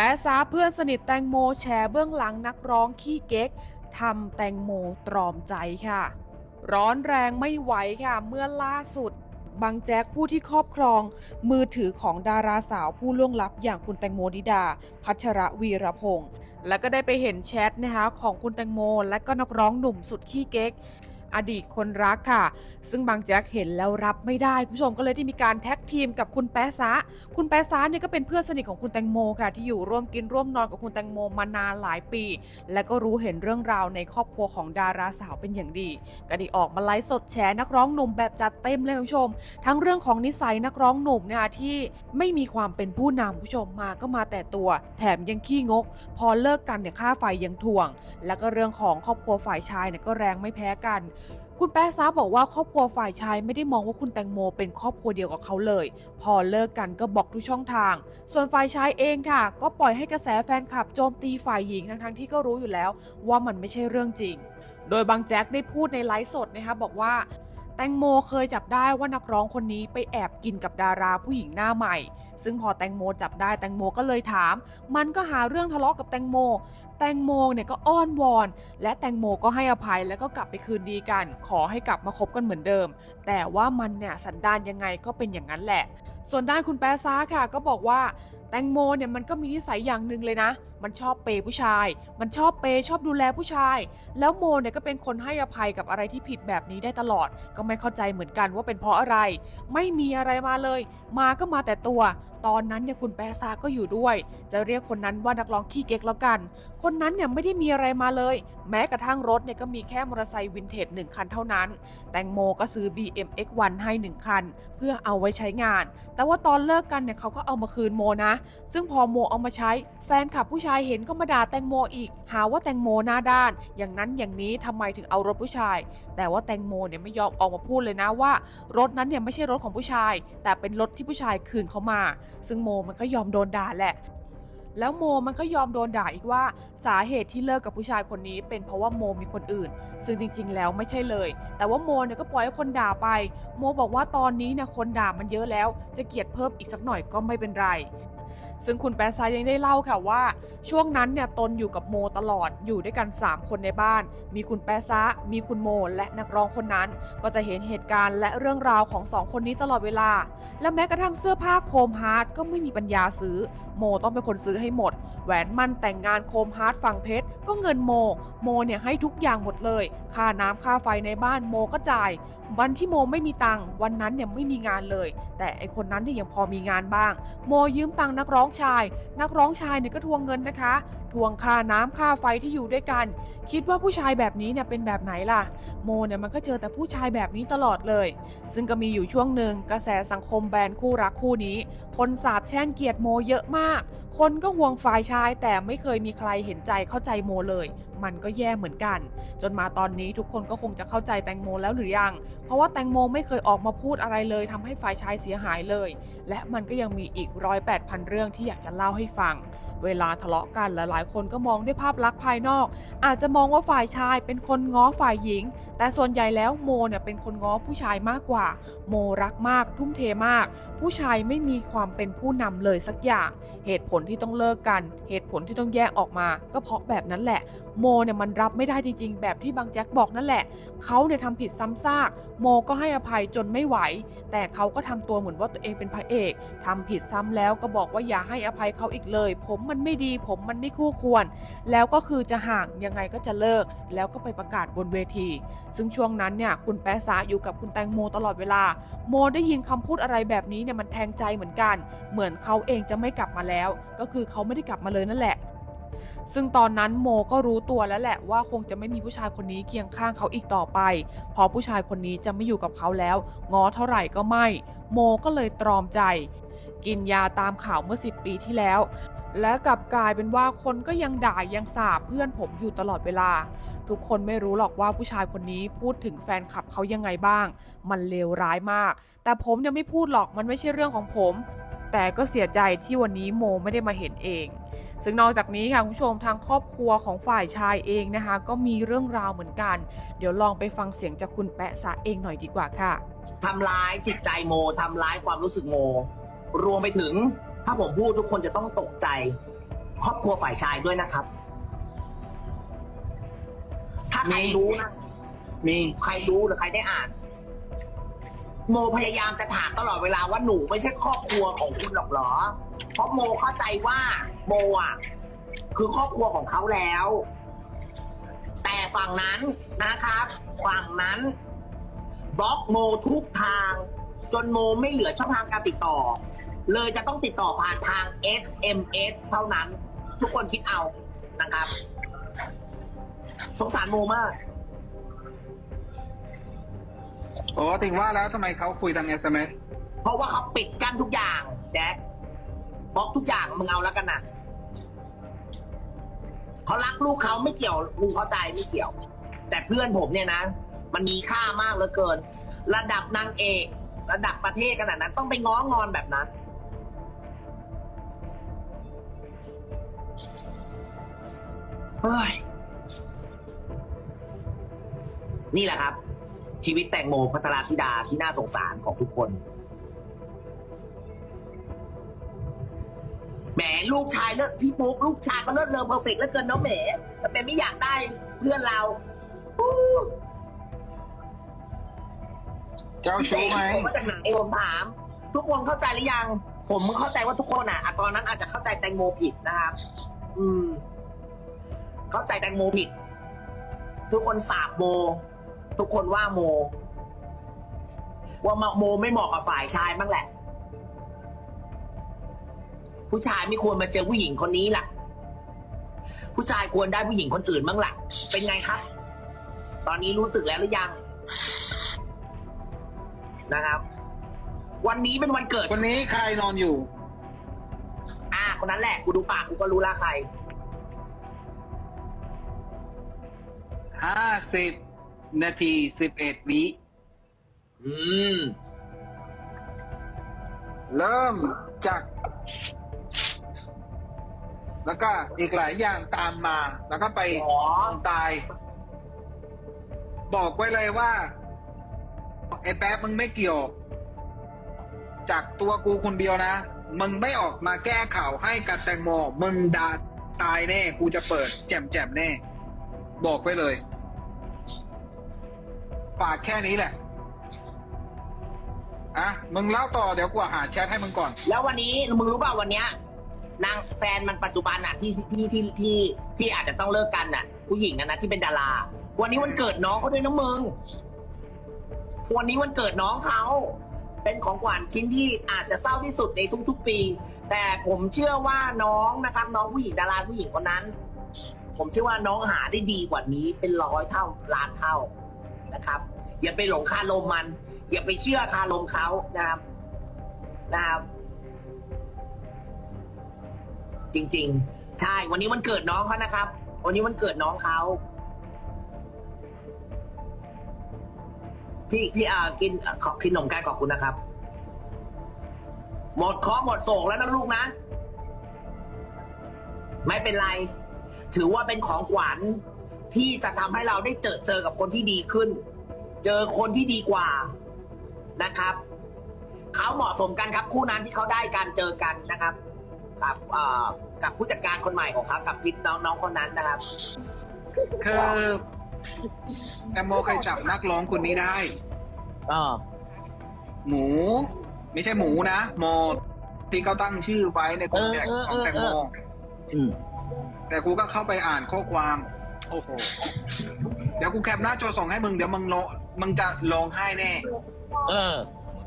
แป๊ซาเพื่อนสนิทแตงโมแชร์เบื้องหลังนักร้องขี้เก๊กทำแตงโมตรอมใจค่ะ ร้อนแรงไม่ไหวค่ะ เมื่อล่าสุดบางแจ๊กผู้ที่ครอบครอง มือถือของดาราสาวผู้ล่วงลับอย่างคุณแตงโมนิดา พัชระวีรพงศ์แล้วก็ได้ไปเห็นแชทนะคะของคุณแตงโม และก็นักร้องหนุ่มสุดขี้เก๊ก อดีตคนรักค่ะ ซึ่งบางแจ๊กเห็นแล้วรับไม่ได้ คุณผู้ชมก็เลยได้มีการแท็กทีมกับคุณแป๊ะซะ คุณแป๊ะซะเนี่ยก็เป็นเพื่อนสนิทของคุณแตงโมค่ะ ที่อยู่ร่วมกินร่วมนอนกับคุณแตงโมมานานหลายปี และก็รู้เห็นเรื่องราวในครอบครัวของดาราสาวเป็นอย่างดีก็ได้ออกมาไลฟ์สดแชร์นักร้องหนุ่มแบบจัดเต็มเลยคุณผู้ชม ทั้งเรื่องของนิสัยนักร้องหนุ่มนะคะที่ไม่มีความเป็นผู้นำคุณผู้ชมมาก็มาแต่ตัว แถมยังขี้งก พอเลิกกันเนี่ยค่าไฟยังทวง แล้วก็เรื่องของครอบครัวฝ่ายชายเนี่ยก็แรงไม่แพ้กัน คุณแป๊ะซาบอกว่าครอบครัวฝ่ายชายไม่ได้มองว่าคุณแตงโมเป็นครอบครัวเดียวกับเขาเลย พอเลิกกันก็บอกทุกช่องทาง ส่วนฝ่ายชายเองค่ะ ก็ปล่อยให้กระแสแฟนคลับโจมตีฝ่ายหญิงทั้งๆที่ก็รู้อยู่แล้ว ว่ามันไม่ใช่เรื่องจริง โดยบางแจ็คได้พูดในไลฟ์สดนะคะบอกว่า แตงโมเคยจับได้ว่านักร้องคนนี้ไปแอบกินกับดาราผู้หญิงหน้าใหม่ ซึ่งพอแตงโมจับได้แตงโมก็เลยถาม มันก็หาเรื่องทะเลาะกับแตงโม แตงโมเนี่ยก็อ้อนวอน และแตงโมก็ให้อภัยแล้วก็กลับไปคืนดีกัน ขอให้กลับมาคบกันเหมือนเดิม แต่ว่ามันเนี่ยสันดานยังไงก็เป็นอย่างนั้นแหละ ส่วนด้านคุณแป๊ะซ่าค่ะ ก็บอกว่าแตงโมเนี่ยมันก็มีนิสัยอย่างหนึ่งเลยนะมันชอบเปย์ผู้ชาย มันชอบเปย์ชอบดูแลผู้ชาย แล้วโมเนี่ยก็เป็นคนให้อภัยกับอะไรที่ผิดแบบนี้ได้ตลอด ก็ไม่เข้าใจเหมือนกันว่าเป็นเพราะอะไร ไม่มีอะไรมาเลย มาก็มาแต่ตัว ตอนนั้นเนี่ยคุณแปซาก็อยู่ด้วย จะเรียกคนนั้นว่านักร้องขี้เก๊กแล้วกัน คนนั้นเนี่ยไม่ได้มีอะไรมาเลย แม้กระทั่งรถเนี่ยก็มีแค่มอเตอร์ไซค์วินเทจหนึ่งคันเท่านั้น แตงโมก็ซื้อ BMX1 ให้หนึ่งคัน เพื่อเอาไว้ใช้งาน แต่ว่าตอนเลิกกันเนี่ยเขาก็เอามาคืนโมนะ ซึ่งพอโมเอามาใช้แฟนคลับผู้ชายายเห็นก็มาด่าแตงโมอีก หาว่าแตงโมหน้าด้าน อย่างนั้นอย่างนี้ทำไมถึงเอารถผู้ชาย แต่ว่าแตงโมเนี่ยไม่ยอมออกมาพูดเลยนะว่า รถนั้นเนี่ยไม่ใช่รถของผู้ชาย แต่เป็นรถที่ผู้ชายคืนเขามา ซึ่งโมมันก็ยอมโดนด่าแหละแล้วโมมันก็ยอมโดนด่าอีกว่าสาเหตุที่เลิกกับผู้ชายคนนี้ เป็นเพราะว่าโมมีคนอื่น ซึ่งจริง ๆ แล้วไม่ใช่เลย แต่ว่าโมเนี่ยก็ปล่อยให้คนด่าไป โมบอกว่าตอนนี้เนี่ยคนด่ามันเยอะแล้ว จะเกลียดเพิ่มอีกสักหน่อยก็ไม่เป็นไร ซึ่งคุณแปซายังได้เล่าค่ะว่า ช่วงนั้นเนี่ยตนอยู่กับโมตลอดอยู่ด้วยกัน 3 คนในบ้าน มีคุณแปซามีคุณโม และนักร้องคนนั้น ก็จะเห็นเหตุการณ์และเรื่องราวของสองคนนี้ตลอดเวลา และแม้กระทั่งเสื้อผ้าโคมฮาร์ดก็ไม่มีปัญญาซื้อ โมต้องเป็นคนซื้อให้หมด แหวนมั่นแต่งงานโคมฮาร์ดฝั่งเพชรก็เงินโม โมเนี่ยให้ทุกอย่างหมดเลย ค่าน้ำค่าไฟในบ้านโมก็จ่าย วันที่โมไม่มีตังค์วันนั้นเนี่ยไม่มีงานเลย แต่ไอคนนั้นเนี่ยยังพอมีงานบ้าง โมยืมตังค์นักร้องชาย นักร้องชายเนี่ยก็ทวงเงินนะคะ ทวงค่าน้ำค่าไฟที่อยู่ด้วยกัน คิดว่าผู้ชายแบบนี้เนี่ยเป็นแบบไหนล่ะ โมเนี่ยมันก็เจอแต่ผู้ชายแบบนี้ตลอดเลย ซึ่งก็มีอยู่ช่วงหนึ่งกระแสสังคมแบนคู่รักคู่นี้ คนสาบแช่งเกียดโมเยอะมาก คนก็ห่วงฝ่ายชายแต่ไม่เคยมีใครเห็นใจเข้าใจโมเลยมันก็แย่เหมือนกัน จนมาตอนนี้ทุกคนก็คงจะเข้าใจแตงโมแล้วหรือยัง เพราะว่าแตงโมไม่เคยออกมาพูดอะไรเลยทำให้ฝ่ายชายเสียหายเลย และมันก็ยังมีอีกร้อยแปดพันเรื่องที่อยากจะเล่าให้ฟัง เวลาทะเลาะกันหลายๆ คนก็มองด้วยภาพลักษณ์ภายนอก อาจจะมองว่าฝ่ายชายเป็นคนง้อฝ่ายหญิง แต่ส่วนใหญ่แล้วโมเนี่ยเป็นคนง้อผู้ชายมากกว่า โมรักมากทุ่มเทมาก ผู้ชายไม่มีความเป็นผู้นำเลยสักอย่าง เหตุผลที่ต้องเลิกกัน เหตุผลที่ต้องแยกออกมา ก็เพราะแบบนั้นแหละ โมเนี่ยมันรับไม่ได้จริงๆ แบบที่บางแจ็คบอกนั่นแหละ เขาเนี่ยทำผิดซ้ำซาก โมก็ให้อภัยจนไม่ไหว แต่เขาก็ทำตัวเหมือนว่าตัวเองเป็นพระเอกทำผิดซ้ำแล้วก็บอกว่าอย่าให้อภัยเขาอีกเลย ผมมันไม่ดี ผมมันไม่คู่ควร แล้วก็คือจะห่างยังไงก็จะเลิก แล้วก็ไปประกาศบนเวที ซึ่งช่วงนั้นเนี่ยคุณแป๊ะซาอยู่กับคุณแตงโมตลอดเวลา โมได้ยินคำพูดอะไรแบบนี้เนี่ยมันแทงใจเหมือนกัน เหมือนเขาเองจะไม่กลับมาแล้ว ก็คือเขาไม่ได้กลับมาเลยนั่นแหละ ซึ่งตอนนั้นโมก็รู้ตัวแล้วแหละว่าคงจะไม่มีผู้ชายคนนี้เคียงข้างเขาอีกต่อไปเพอผู้ชายคนนี้จะไม่อยู่กับเขาแล้ว ง้อเท่าไหร่ก็ไม่ โมก็เลยตรอมใจ กินยาตามข่าวเมื่อ 10 ปีที่แล้ว และกลับกลายเป็นว่าคนก็ยังด่ายังสาบเพื่อนผมอยู่ตลอดเวลา ทุกคนไม่รู้หรอกว่าผู้ชายคนนี้พูดถึงแฟนคลับเขายังไงบ้าง มันเลวร้ายมาก แต่ผมยังไม่พูดหรอกมันไม่ใช่เรื่องของผม แต่ก็เสียใจที่วันนี้โมไม่ได้มาเห็นเอง ซึ่งนอกจากนี้ค่ะคุณผู้ชมทางครอบครัวของฝ่ายชายเองนะคะ ก็มีเรื่องราวเหมือนกัน เดี๋ยวลองไปฟังเสียงจากคุณแปะซะเองหน่อยดีกว่าค่ะทำร้ายจิตใจโมทำร้ายความรู้สึกโม รวมไปถึง ถ้าผมพูดทุกคนจะต้องตกใจ ครอบครัวฝ่ายชายด้วยนะครับ ถ้าใครรู้นะมีใครรู้หรือใครได้อ่าน โมพยายามจะถามตลอดเวลาว่าหนูไม่ใช่ครอบครัวของคุณหรอกเหรอ เพราะโมเข้าใจว่าโมอะคือครอบครัวของเขาแล้ว แต่ฝั่งนั้นนะครับ ฝั่งนั้นบล็อกโมทุกทาง จนโมไม่เหลือช่องทางการติดต่อ เลยจะต้องติดต่อผ่านทาง SMS เท่านั้น ทุกคนคิดเอานะครับ สงสารโมมาก โอ้ถึงว่าแล้วทำไมเขาคุยทาง SMS เพราะว่าเขาปิดกั้นทุกอย่าง แจ็คบล็อกทุกอย่างมึงเอาแล้วกันนะเขารักลูกเขาไม่เกี่ยวกูเข้าใจไม่เกี่ยว แต่เพื่อนผมเนี่ยนะ มันมีค่ามากเหลือเกิน ระดับนางเอก ระดับประเทศขนาดนั้น ต้องไปง้องอนแบบนั้น เฮ้ย นี่แหละครับ ชีวิตแตงโมพัทราธิดาที่น่าสงสารของทุกคนแหมลูกชายเลิศพี่ปุ๊กลูกชายก็เลิศเลอเพอร์เฟกต์แล้วเกินเนาะแหมแต่เป็นไม่อยากได้เพื่อนเราเจ้าชู้ไหมผมมาจากไหนผมถาม ทุกคนเข้าใจหรือยัง ผมเข้าใจว่าทุกคนอะอะตอนนั้นอาจจะเข้าใจแตงโมผิดนะครับ อืม เข้าใจแตงโมผิด ทุกคนสาบโม ทุกคนว่าโม ว่าโมไม่เหมาะกับฝ่ายชายบ้างแหละ ผู้ชายไม่ควรมาเจอผู้หญิงคนนี้ล่ะ ผู้ชายควรได้ผู้หญิงคนอื่นบ้างล่ะ เป็นไงครับ ตอนนี้รู้สึกแล้วหรือยัง นะครับ วันนี้เป็นวันเกิด วันนี้ใครนอนอยู่ อ่า คนนั้นแหละ กูดูปากกูก็รู้ละใครห้าสิบ นาทีสิบเอ็ดวิอืม เริ่มจาก แล้วก็อีกหลายอย่างตามมา แล้วก็ไปอ๋อ ตาย บอกไว้เลยว่า ไอ้แป๊บมึงไม่เกี่ยว จากตัวกูคนเดียวนะ มึงไม่ออกมาแก้ข่าวให้กับแตงโม มึงดาตายแน่ กูจะเปิด แจมแจมๆแน่ บอกไว้เลย ฝากแค่นี้แหละอะมึงเล่าต่อเดี๋ยวกูหาแชทให้มึงก่อน แล้ววันนี้มึงรู้ป่าววันเนี้ยนางแฟนมันปัจจุบันอะที่ที่ที่ที่ที่อาจจะต้องเลิกกันน่ะ ผู้หญิงอะนะที่เป็นดารา วันนี้วันเกิดน้องเขาด้วยนะมึง วันนี้วันเกิดน้องเขา เป็นของขวัญชิ้นที่อาจจะเศร้าที่สุดในทุกๆปี แต่ผมเชื่อว่าน้องนะครับ น้องผู้หญิงดาราผู้หญิงคนนั้น ผมเชื่อว่าน้องหาได้ดีกว่านี้เป็นร้อยเท่าล้านเท่า นะครับ อย่าไปหลงคาลมมัน อย่าไปเชื่อคาลมเขานะครับนะครับจริง ๆ ใช่วันนี้วันเกิดน้องเขานะครับ วันนี้วันเกิดน้องเขาพี่พี่อากินขอบกินนมไก่ขอบคุณนะครับ หมดคอหมดโศกแล้วนะลูกนะ ไม่เป็นไร ถือว่าเป็นของขวัญ ที่จะทำให้เราได้เจอเจอกับคนที่ดีขึ้น เจอคนที่ดีกว่านะครับเขาเหมาะสมกันครับ คู่นั้นที่เขาได้การเจอกันนะครับ กับเอ่อกับผู้จัดการคนใหม่ของเขากับพิษน้องน้องคนนั้นนะครับคือแตงโมเคยจับนักร้องคนนี้ได้อ่าหมู ไม่ใช่หมูนะโมที่เขาตั้งชื่อไว้ในคอนแทคของแตงโมอืมแต่กูก็เข้าไปอ่านข้อความ โอ้โห เดี๋ยวกูแคปหน้าจอส่งให้มึง เดี๋ยวมึงโลมึงจะร้องไห้แน่ เออ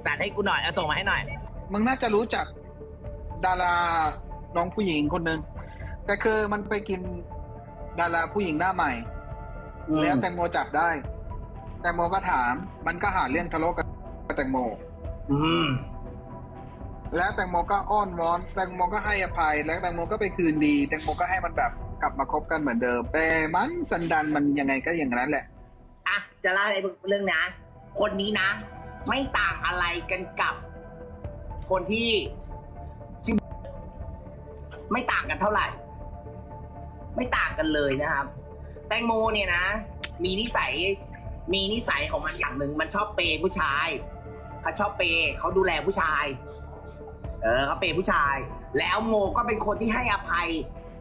จัดให้กูหน่อยเอาส่งมาให้หน่อย มึงน่าจะรู้จักดาราน้องผู้หญิงคนหนึ่งแต่คือมันไปกินดาราผู้หญิงหน้าใหม่ อืม แล้วแตงโมจับได้ แตงโมก็ถาม มันก็หาเรื่องทะเลาะกับแตงโม อืม แล้วแตงโมก็อ้อนวอน แตงโมก็ให้อภัย แล้วแตงโมก็ไปคืนดี แตงโมก็ให้มันแบบ กลับมาคบกันเหมือนเดิม แต่มันสันดานมันยังไงก็อย่างนั้นแหละ อะ จะเล่าอะไรเรื่องนะ คนนี้นะ ไม่ต่างอะไรกันกับ คนที่ชื่อไม่ต่างกันเท่าไหร่ ไม่ต่างกันเลยนะครับ แตงโมเนี่ยนะ มีนิสัยมีนิสัยของมันอย่างหนึ่งมันชอบเปย์ผู้ชายเขาชอบเปย์เขาดูแลผู้ชาย เออเขาเปย์ผู้ชาย แล้วโมก็เป็นคนที่ให้อภัย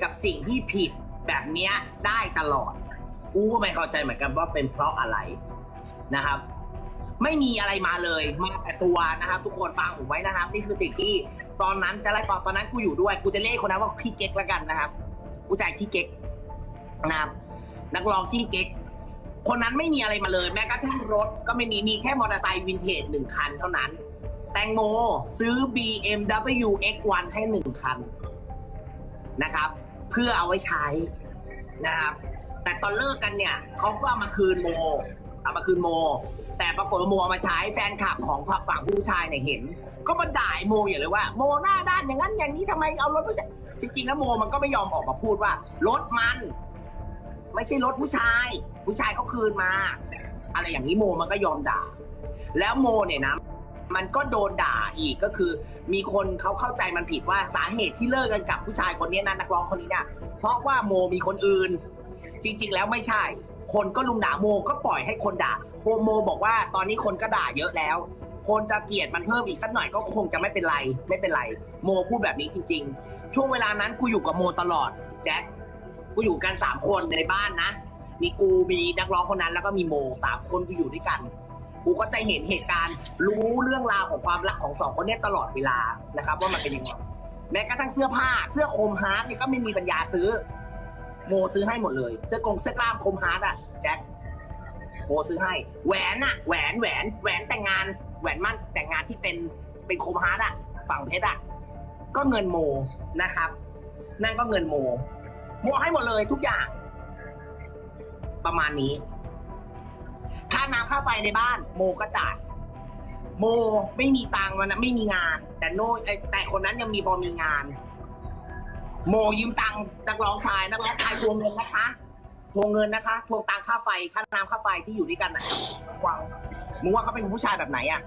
กับสิ่งที่ผิดแบบเนี้ยได้ตลอด กูก็ไม่เข้าใจเหมือนกันว่าเป็นเพราะอะไรนะครับ ไม่มีอะไรมาเลยมาแต่ตัวนะครับ ทุกคนฟังผมไว้นะครับ นี่คือสิ่งที่ตอนนั้นจะไล่ฟังตอนนั้นกูอยู่ด้วย กูจะเรียกคนนั้นว่าพี่เก๊กล้วกันนะครับผู้ชายพี่เก๊กนะครับนักร้องพี่เก๊กคนนั้นไม่มีอะไรมาเลย แม้กระทั่งรถก็ไม่มีมีแค่มอเตอร์ไซค์วินเทจหนึ่งคันเท่านั้น แตงโมซื้อ BMW X1 ให้หนึ่งคันนะครับ เพื่อเอาไว้ใช้นะครับแต่ตอนเลิกกันเนี่ยเขาก็เอามาคืนโมเอามาคืนโม แต่ปรากฏว่าโมเอามาใช้แฟนคลับของฝั่งผู้ชายเนี่ยเห็น ก็มาด่าโมอย่างเลยว่า โมหน้าด้านอย่างนั้นอย่างนี้ทำไมเอารถผู้ชายจริงๆแล้วโมมันก็ไม่ยอมออกมาพูดว่ารถมัน ไม่ใช่รถผู้ชาย ผู้ชายเขาคืนมา อะไรอย่างนี้โมมันก็ยอมด่า แล้วโมเนี่ยนะ มันก็โดนด่าอีกก็คือ มีคนเขาเข้าใจมันผิดว่าสาเหตุที่เลิกกันกับผู้ชายคนนี้นะนักร้องคนนี้เนี่ยเพราะว่าโมมีคนอื่น จริง ๆ แล้วไม่ใช่ คนก็ลุมด่าโมก็ปล่อยให้คนด่าโมโมบอกว่าตอนนี้คนก็ด่าเยอะแล้ว คนจะเกลียดมันเพิ่มอีกสักหน่อยก็คงจะไม่เป็นไรไม่เป็นไร โมพูดแบบนี้จริง ๆ ช่วงเวลานั้นกูอยู่กับโมตลอดแจ็คกูอยู่กันสามคนในบ้านนะมีกูมีนักร้องคนนั้นแล้วก็มีโมสามคนกูอยู่ด้วยกัน กูก็จะเห็นเหตุการณ์ รู้เรื่องราวของความรักของสองคนเนี้ตลอดเวลานะครับ ว่ามันเป็นยังไงแม้กระทั่งเสื้อผ้า เสื้อโคมฮาร์ดนี่ก็ไม่มีปัญญาซื้อ โมซื้อให้หมดเลย เสื้อกงเสื้อกล้ามโคมฮาร์ดอะแจ็คโมซื้อให้แหวนอะแหวนแหวนแหวนแต่งงานแหวนมั่นแต่งงานที่เป็นเป็นโคมฮาร์ดอะฝั่งเพชรอะก็เงินโมนะครับ นั่นก็เงินโมโมให้หมดเลยทุกอย่าง ประมาณนี้ ค่าน้ำค่าไฟในบ้าน โมก็จ่ายโมไม่มีตังค์วันนั้นไม่มีงาน แต่โนเอ้ยแต่คนนั้นยังมีพอมีงาน โมยืมตังค์นักร้องชายนักร้องชายทวงเงินนะคะทวงเงินนะคะทวงตังค่าไฟค่าน้ำค่าไฟที่อยู่ด้วยกันนะว้าวมึงว่าเขาเป็นผู้ชายแบบไหนอะ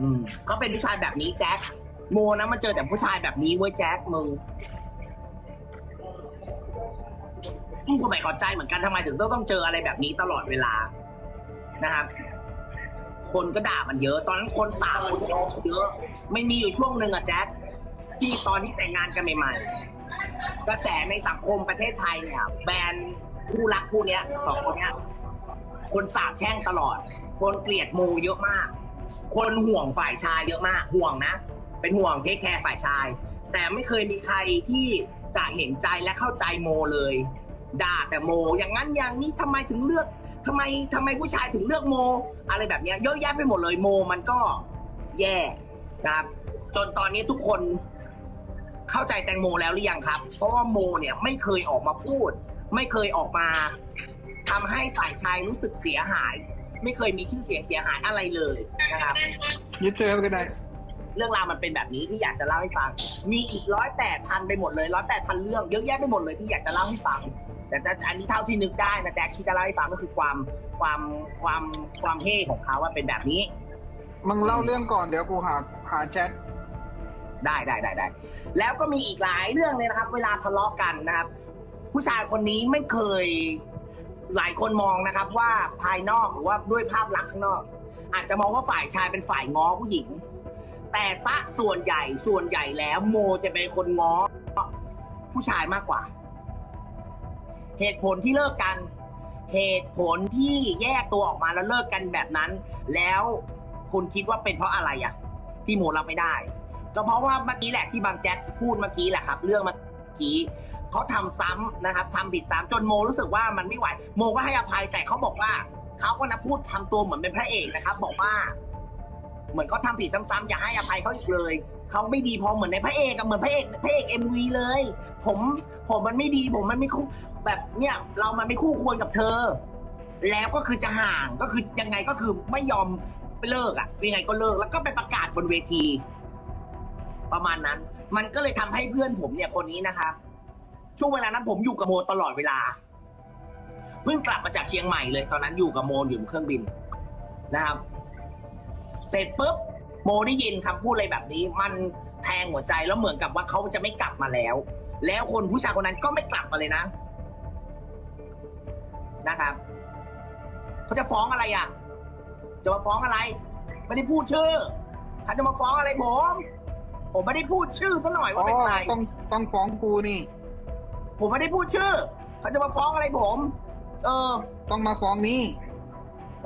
อืมเขาเป็นผู้ชายแบบนี้แจ็คโมนะมาเจอแต่ผู้ชายแบบนี้เว้ยแจ็คมึง อืมกูไม่เข้าใจเหมือนกันทำไมถึงต้องต้องเจออะไรแบบนี้ตลอดเวลานะครับคนก็ด่ามันเยอะตอนนั้นคนสาวคนชร์เยอะ ไม่มีอยู่ช่วงหนึ่งอะแจ็คที่ตอนที่แต่งงานกันใหม่ ๆ กระแสในสังคมประเทศไทยเนี่ย แบรนคู่รักคู่เนี้ยสองคนเนี้ยคนสาบแช่งตลอด คนเกลียดโมเยอะมาก คนห่วงฝ่ายชายเยอะมาก ห่วงนะ เป็นห่วงเทคแคร์ฝ่ายชาย แต่ไม่เคยมีใครที่จะเห็นใจและเข้าใจโมเลย ด่าแต่โม อย่างนั้นอย่างนี้ทำไมถึงเลือกทำไมทำไมผู้ชายถึงเลือกโม อะไรแบบเนี้ยเยอะแยะไปหมดเลยโมมันก็แย่นะครับจนตอนนี้ทุกคนเข้าใจแตงโมแล้วหรือยังครับ เพราะว่าโมเนี่ยไม่เคยออกมาพูด ไม่เคยออกมาทำให้ฝ่ายชายรู้สึกเสียหาย ไม่เคยมีชื่อเสียงเสียหายอะไรเลยนะครับยึดเจอกันได้เรื่องราวมันเป็นแบบนี้ที่อยากจะเล่าให้ฟัง มีอีกร้อยแปดพันไปหมดเลยร้อยแปดพันเรื่องเยอะแยะไปหมดเลยที่อยากจะเล่าให้ฟัง แต่แต่อันนี้เท่าที่นึกได้นะแจ็คที่จะเล่าให้ฟังก็คือความความความความเท่ของเขาว่าเป็นแบบนี้ มึงเล่าเรื่องก่อนเดี๋ยวกูหาหาแชทได้ได้ได้ได้แล้วก็มีอีกหลายเรื่องเลยนะครับ เวลาทะเลาะกันนะครับ ผู้ชายคนนี้ไม่เคยหลายคนมองนะครับ ว่าภายนอกหรือว่าด้วยภาพลักษณ์ข้างนอก อาจจะมองว่าฝ่ายชายเป็นฝ่ายง้อผู้หญิง แต่ซะส่วนใหญ่ส่วนใหญ่แล้วโมจะเป็นคนง้อผู้ชายมากกว่า เหตุผลที่เลิกกัน เหตุผลที่แยกตัวออกมาแล้วเลิกกันแบบนั้น แล้วคุณคิดว่าเป็นเพราะอะไรอะที่โมรับไม่ได้ ก็เพราะว่าเมื่อกี้แหละที่บางแจ๊กพูดเมื่อกี้แหละครับ เรื่องเมื่อกี้เขาทำซ้ำนะครับทำผิดซ้ำจนโมรู้สึกว่ามันไม่ไหว โมก็ให้อภัยแต่เขาบอกว่าเขาก็นะพูดทำตัวเหมือนเป็นพระเอกนะครับ บอกว่า เหมือนเขาทำผิดซ้ำๆอย่าให้อภัยเขาอีกเลย เขาไม่ดีพอเหมือนในพระเอกอะเหมือนพระเอกพระเอกเอ็มวีเลย ผมผมมันไม่ดีผมมันไม่คู่แบบเนี่ยเรามันไม่คู่ควรกับเธอ แล้วก็คือจะห่างก็คือยังไงก็คือไม่ยอมเลิกอะยังไงก็เลิกแล้วก็ไปประกาศบนเวที ประมาณนั้น มันก็เลยทำให้เพื่อนผมเนี่ยคนนี้นะครับช่วงเวลานั้นผมอยู่กับโมตลอดเวลาเพิ่งกลับมาจากเชียงใหม่เลย ตอนนั้นอยู่กับโมอยู่บนเครื่องบินนะครับ เสร็จปุ๊บ โมได้ยินคำพูดอะไรแบบนี้ มันแทงหัวใจแล้วเหมือนกับว่าเขาจะไม่กลับมาแล้ว แล้วคนผู้ชายคนนั้นก็ไม่กลับมาเลยนะ นะครับเขาจะฟ้องอะไรอะ จะมาฟ้องอะไร ไม่ได้พูดชื่อเขาจะมาฟ้องอะไรผม ผมไม่ได้พูดชื่อซะหน่อยอ๋ว่าอเป็นใครต้องต้องฟ้องกูนี่ ผมไม่ได้พูดชื่อเขาจะมาฟ้องอะไรผม เออ ต้องมาฟ้องนี่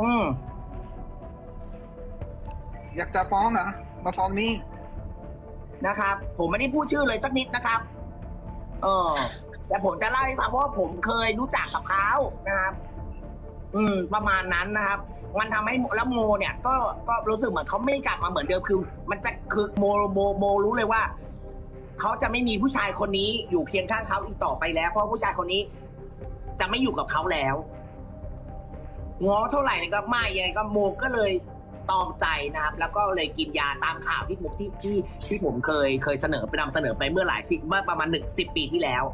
อืม อยากจะฟ้องเหรอมาฟ้องนี่นะครับ ผมไม่ได้พูดชื่อเลยสักนิดนะครับ เออแต่ผมจะเล่าให้ฟังเพราะว่าผมเคยรู้จักกับเขานะครับ อืม ประมาณนั้นนะครับ มันทำให้แล้วโมเนี่ย ก็ก็รู้สึกเหมือนเขาไม่กลับมาเหมือนเดิมคือ มันจะคือโมโมโมรู้เลยว่าเขาจะไม่มีผู้ชายคนนี้อยู่เคียงข้างเขาอีกต่อไปแล้ว เพราะผู้ชายคนนี้ จะไม่อยู่กับเขาแล้วง้อเท่าไหร่ก็ไม่ยังไงก็โมก็เลย ตอมใจนะครับ แล้วก็เลยกินยาตามข่าวที่ผมที่ที่ที่ผมเคยเคยเสนอไปนำเสนอไปเมื่อหลายสิบเมื่อประมาณหนึ่งสิบปีที่แล้ว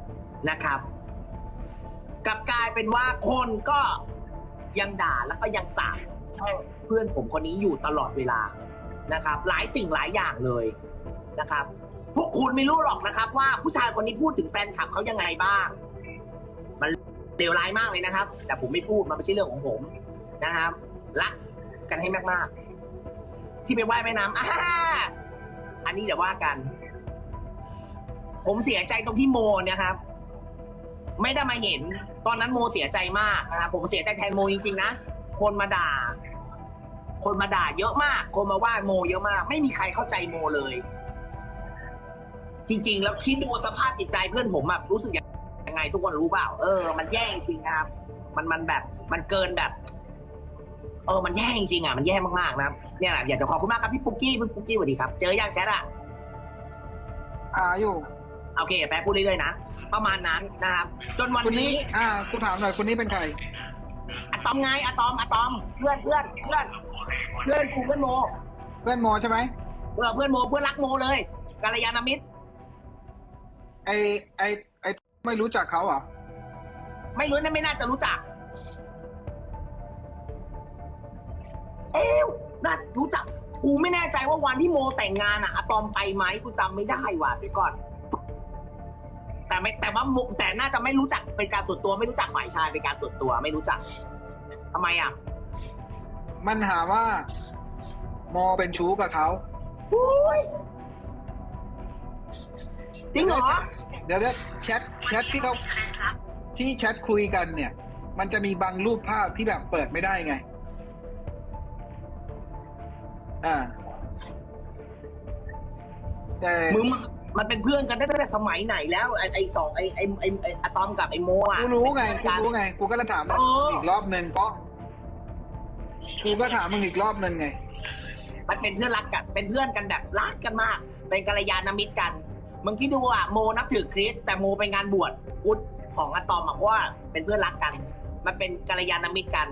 นะครับกลับกลายเป็นว่าคนก็ยังด่าแล้วก็ยังสาบแช่งเพื่อนผมคนนี้อยู่ตลอดเวลานะครับ หลายสิ่งหลายอย่างเลยนะครับ พวกคุณไม่รู้หรอกนะครับ ว่าผู้ชายคนนี้พูดถึงแฟนคลับเขายังไงบ้าง มันเลวร้ายมากเลยนะครับ แต่ผมไม่พูดมันไม่ใช่เรื่องของผมนะครับรักกันให้มากๆ ที่ไปว่ายแม่น้ำอ่าอันนี้เดี๋ยวว่ากัน ผมเสียใจตรงที่โมเนี่ยครับ ไม่ได้มาเห็น ตอนนั้นโมเสียใจมากนะครับผมเสียใจแทนโมจริงๆนะ คนมาด่า คนมาด่าเยอะมาก คนมาว่าโมเยอะมาก ไม่มีใครเข้าใจโมเลย จริง ๆ แล้วคิดดูสภาพจิตใจเพื่อนผมแบบรู้สึกยังไงทุกคนรู้เปล่า เออ มันแย่จริงนะครับ มันมันแบบ มันเกินแบบ เออมันแย่จริงๆอะมันแย่มากๆนะครับเนี่ยแหละอยากจะขอบคุณมากครับพี่ปุ๊กกี้พี่ปุ๊กกี้สวัสดีครับเจอยังแชทอะอ่าอยู่ โอเคแป๊บพูดเรื่อยๆนะประมาณนั้นนะครับ จนวันคนนี้ นี้อ่ากูถามหน่อยคนนี้เป็นใคร อะตอมไงอะตอมอะตอม เพื่อนเพื่อนเพื่อนเพื่อนกูเพื่อนโมเพื่อนโมใช่ไหมเออเพื่อนโมเพื่อนรักโมเลยกัลยาณมิตร ไอไอไอไม่รู้จักเขาเหรอ ไม่รู้นะไม่น่าจะรู้จัก เอ๊ะน่ารู้จักกูไม่แน่ใจว่าวันที่โมแต่งงานอะอะตอมไปไหมกูจำไม่ได้ว่ะเดี๋ยวก่อน แต่ไม่แต่ว่าโมแต่น่าจะไม่รู้จักเป็นการส่วนตัวไม่รู้จักฝ่ายชายเป็นการส่วนตัวไม่รู้จักทำไมอะมันหาว่า โมเป็นชู้กับเขาจริงเหรอ เดี๋ยวเดี๋ยวแชทแชทที่เขาที่แชทคุยกันเนี่ย มันจะมีบางรูปภาพที่แบบเปิดไม่ได้ไง อ่าแต่มึงมันเป็นเพื่อนกันตั้งแต่สมัยไหนแล้ว ไอ้ไอ้สองไอ้ไอ้ไอ้ไอ้อะตอมกับไอ้โมอะกูรู้ไงเป็นกูเพื่อนรู้ไง กูก็เลยถามเอออีอีกรอบหนึ่งเพราะกูก็ถามมึงอีกรอบหนึ่งไง มันเป็นเพื่อนรักกัน เป็นเพื่อนกันแบบรักกันมาก เป็นกัลยาณมิตรกัน มึงคิดดูว่าโมนับถือคริสต์แต่โมไปงานบวชพุทธของอะตอมอะเพราะว่าเป็นเพื่อนรักกัน มันเป็นกัลยาณมิตรกัน